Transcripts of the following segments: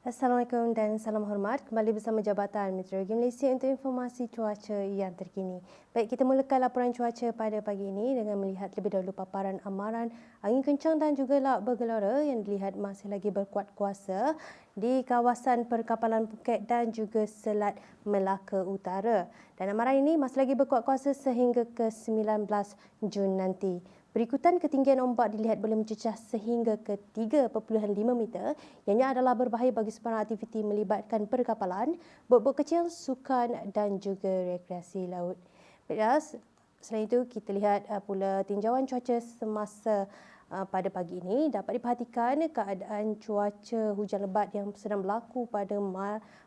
Assalamualaikum dan salam hormat. Kembali bersama Jabatan Meteorologi Malaysia untuk informasi cuaca yang terkini. Baik, kita mulakan laporan cuaca pada pagi ini dengan melihat lebih dahulu paparan amaran angin kencang dan juga laut bergelora yang dilihat masih lagi berkuat kuasa di kawasan perkapalan Phuket dan juga Selat Melaka Utara. Dan amaran ini masih lagi berkuat kuasa sehingga ke 19 Jun nanti. Berikutan ketinggian ombak dilihat boleh mencecah sehingga ke 3.5 meter yang adalah berbahaya bagi sebarang aktiviti melibatkan perkapalan, bot-bot kecil, sukan dan juga rekreasi laut. Baiklah, selain itu kita lihat uh, pula tinjauan cuaca semasa Ah, pada pagi ini dapat diperhatikan keadaan cuaca hujan lebat yang sedang berlaku pada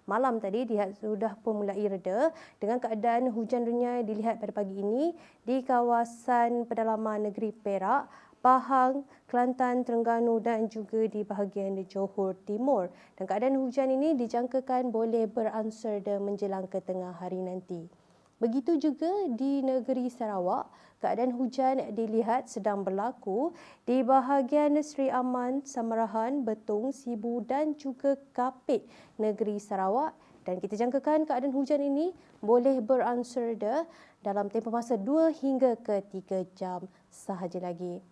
malam tadi dilihat sudah pun mulai reda dengan keadaan hujan renyai dilihat pada pagi ini di kawasan pedalaman negeri Perak, Pahang, Kelantan, Terengganu dan juga di bahagian Johor Timur. Dan keadaan hujan ini dijangkakan boleh beransur dan menjelang ke tengah hari nanti. Begitu juga di negeri Sarawak, keadaan hujan dilihat sedang berlaku di bahagian Sri Aman, Samarahan, Betung, Sibu dan juga Kapit negeri Sarawak dan kita jangkakan keadaan hujan ini boleh beransur dalam tempoh masa 2 hingga ke 3 jam sahaja lagi.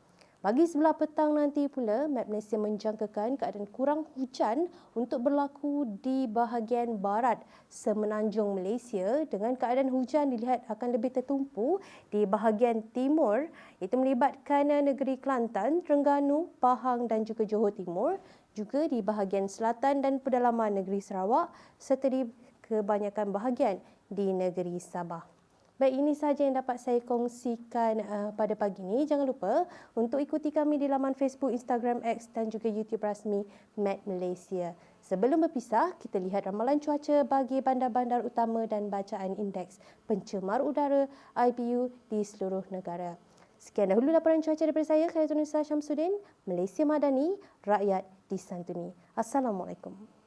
Bagi sebelah petang nanti pula, Map Malaysia menjangkakan keadaan kurang hujan untuk berlaku di bahagian barat semenanjung Malaysia dengan keadaan hujan dilihat akan lebih tertumpu di bahagian timur iaitu melibatkan negeri Kelantan, Terengganu, Pahang dan juga Johor Timur juga di bahagian selatan dan pedalaman negeri Sarawak serta di kebanyakan bahagian di negeri Sabah. Baik, ini sahaja yang dapat saya kongsikan uh, pada pagi ini. Jangan lupa untuk ikuti kami di laman Facebook, Instagram, X dan juga YouTube rasmi Met Malaysia. Sebelum berpisah, kita lihat ramalan cuaca bagi bandar-bandar utama dan bacaan indeks pencemar udara IPU di seluruh negara. Sekian dahulu laporan cuaca daripada saya, Khairul Nisa Syamsuddin, Malaysia Madani, Rakyat Disantuni. Assalamualaikum.